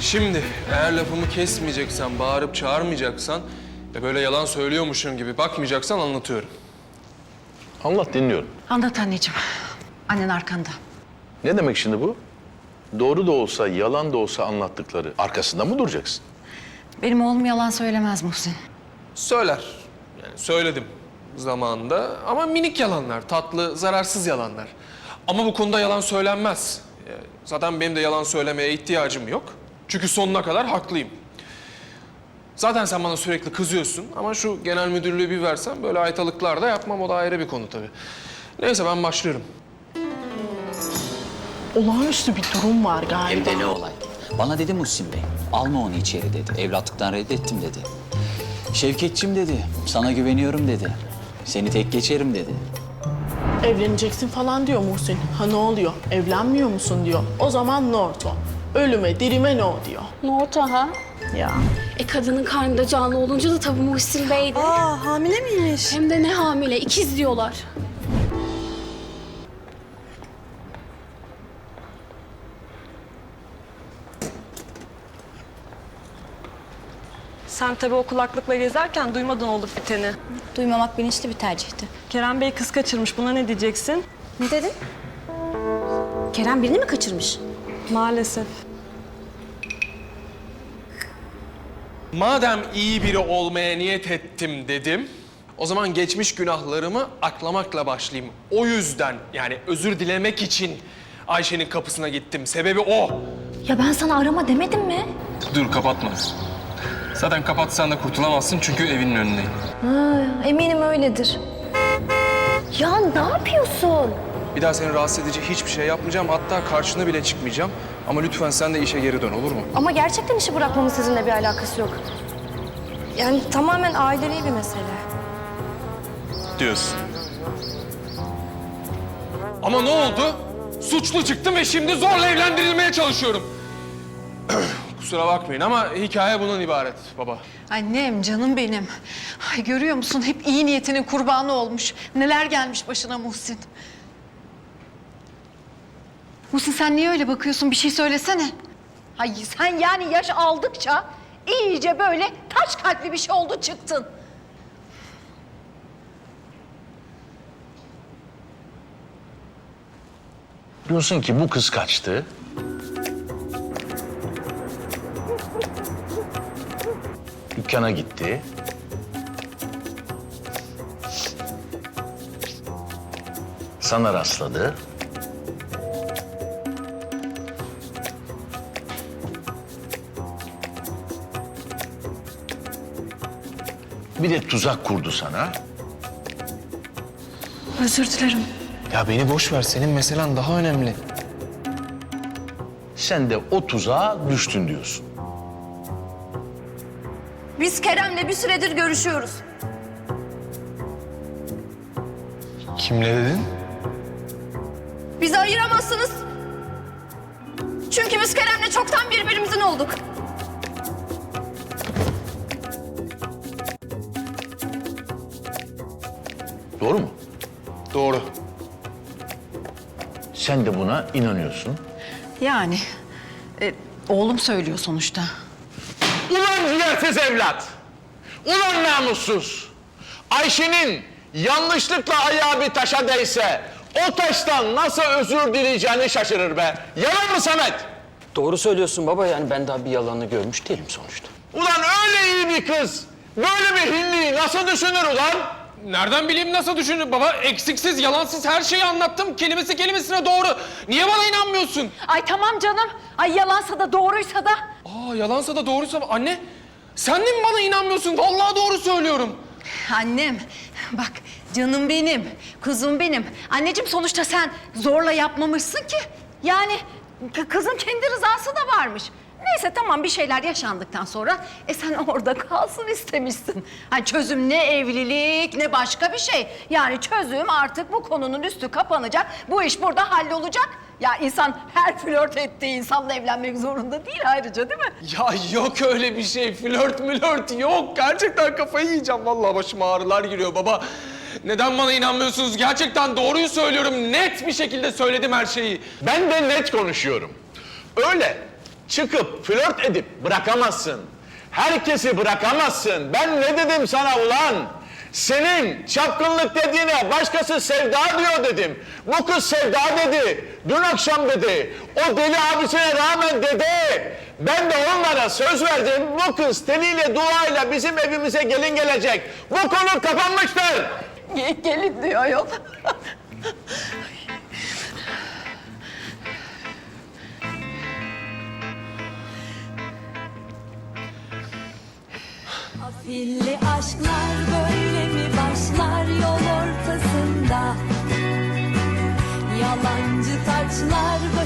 Şimdi eğer lafımı kesmeyeceksen, bağırıp çağırmayacaksan ve böyle yalan söylüyormuşum gibi bakmayacaksan anlatıyorum. Anlat dinliyorum. Anlat anneciğim. Annen arkanda. Ne demek şimdi bu? Doğru da olsa, yalan da olsa anlattıkları arkasında mı duracaksın? Benim oğlum yalan söylemez Muhsin. Söyler. Yani söyledim zamanında ama minik yalanlar, tatlı, zararsız yalanlar. Ama bu konuda yalan söylenmez. Ee, Zaten benim de yalan söylemeye ihtiyacım yok. Çünkü sonuna kadar haklıyım. Zaten sen bana sürekli kızıyorsun ama şu genel müdürlüğü bir versen böyle aytalıklar da yapmam o da ayrı bir konu tabii. Neyse ben başlıyorum. Olağanüstü bir durum var galiba. Evde ne olay? Bana dedi Muhsin Bey, alma onu içeri dedi. Evlatlıktan reddettim dedi. Şevketçim dedi, sana güveniyorum dedi. Seni tek geçerim dedi. Evleneceksin falan diyor Muhsin. Ha ne oluyor? Evlenmiyor musun diyor. O zaman Norto. Ölüme dirime no diyor. Norto ha? Ya. E kadının karnında canlı olunca da tabii Muhsin Bey'di. Aa hamile miymiş? Hem de ne hamile, ikiz diyorlar. Sen tabii o kulaklıkla gezerken duymadın olup biteni. Duymamak bilinçli bir tercihti. Kerem Bey kız kaçırmış. Buna ne diyeceksin? Ne dedin? Kerem birini mi kaçırmış? Maalesef. Madem iyi biri olmaya niyet ettim dedim, o zaman geçmiş günahlarımı aklamakla başlayayım. O yüzden yani özür dilemek için Ayşe'nin kapısına gittim. Sebebi o. Ya ben sana arama demedim mi? Dur kapatma. Zaten kapatsan da kurtulamazsın çünkü evinin önündeyim. Ha, eminim öyledir. Ya ne yapıyorsun? Bir daha seni rahatsız edici hiçbir şey yapmayacağım. Hatta karşına bile çıkmayacağım. Ama lütfen sen de işe geri dön olur mu? Ama gerçekten işi bırakmamın sizinle bir alakası yok. Yani tamamen ailevi bir mesele. Diyorsun. Ama ne oldu? Suçlu çıktım ve şimdi zorla evlendirilmeye çalışıyorum. Kusura bakmayın ama hikaye bundan ibaret baba. Annem, canım benim. Ay görüyor musun? Hep iyi niyetinin kurbanı olmuş. Neler gelmiş başına Muhsin. Muhsin sen niye öyle bakıyorsun? Bir şey söylesene. Ay sen yani yaş aldıkça iyice böyle taş kalpli bir şey oldu çıktın. Diyorsun ki bu kız kaçtı. Dükkana gitti. Sana rastladı. Bir de tuzak kurdu sana. Özür dilerim. Ya beni boş ver. Senin meselen daha önemli. Sen de o tuzağa düştün diyorsun. Biz Kerem'le bir süredir görüşüyoruz. Kimle dedin? Bizi ayıramazsınız. Çünkü biz Kerem'le çoktan birbirimizin Sen de buna inanıyorsun. Yani e, oğlum söylüyor sonuçta. Ulan ciğersiz evlat! Ulan namussuz! Ayşe'nin yanlışlıkla ayağı bir taşa değse o taştan nasıl özür dileyeceğini şaşırır be. Yalan mı Samet? Doğru söylüyorsun baba yani ben daha bir yalanını görmüş değilim sonuçta. Ulan öyle iyi bir kız böyle bir hinliği nasıl düşünür ulan? Nereden bileyim nasıl düşünür baba? Eksiksiz, yalansız her şeyi anlattım. Kelimesi kelimesine doğru. Niye bana inanmıyorsun? Ay tamam canım. Ay yalansa da doğruysa da. Aa yalansa da doğruysa anne. Sen de mi bana inanmıyorsun? Vallahi doğru söylüyorum. Annem bak canım benim, kuzum benim. Anneciğim sonuçta sen zorla yapmamışsın ki. Yani kızın kendi rızası da varmış. Neyse tamam bir şeyler yaşandıktan sonra e sen orada kalsın istemişsin. Hani çözüm ne evlilik ne başka bir şey. Yani çözüm artık bu konunun üstü kapanacak. Bu iş burada hallolacak. Ya insan her flört ettiği insanla evlenmek zorunda değil ayrıca değil mi? Ya yok öyle bir şey. Flört mülört yok. Gerçekten kafayı yiyeceğim. Vallahi başıma ağrılar giriyor baba. Neden bana inanmıyorsunuz? Gerçekten doğruyu söylüyorum. Net bir şekilde söyledim her şeyi. Ben de net konuşuyorum. Öyle çıkıp flört edip bırakamazsın. Herkesi bırakamazsın. Ben ne dedim sana ulan? Senin çapkınlık dediğine başkası sevda diyor dedim. Bu kız sevda dedi. Dün akşam dedi. O deli abisine rağmen dedi. Ben de onlara söz verdim. Bu kız teliyle duayla bizim evimize gelin gelecek. Bu konu kapanmıştır. Gelin diyor yok. Afilli aşklar böyle mi başlar yol ortasında? Yalancı taçlar kız